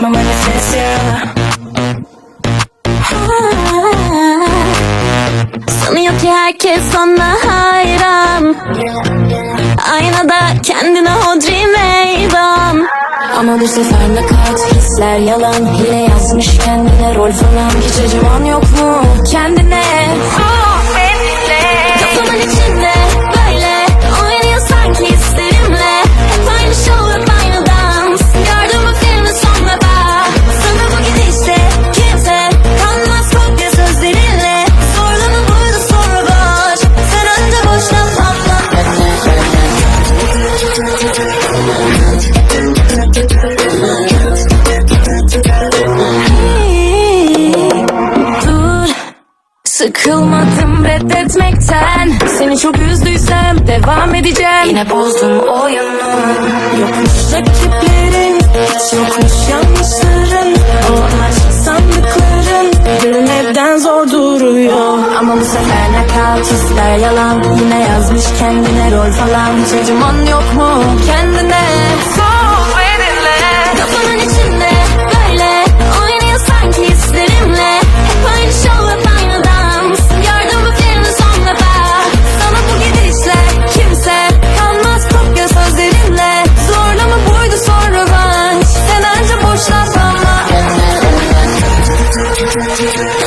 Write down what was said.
Mama nefesim Sanıyor ki herkes sana hayran. Aynada kendine hodri meydan. Ama bu sefer nakat hisler yalan Hile yazmış kendine. Rol falan Hiç acıman yok mu kendine? Aa! Sıkılmadım reddetmekten. Seni çok üzdüysem devam edeceğim. Yine bozdum oyunu. Yokmuş rakiplerin yokmuş yanlışların. O aşk sandıkların Gönül neden zor duruyor. Ama bu sefer nakat hisler yalan Yine yazmış kendine rol falan. Acıman yok mu Thank you.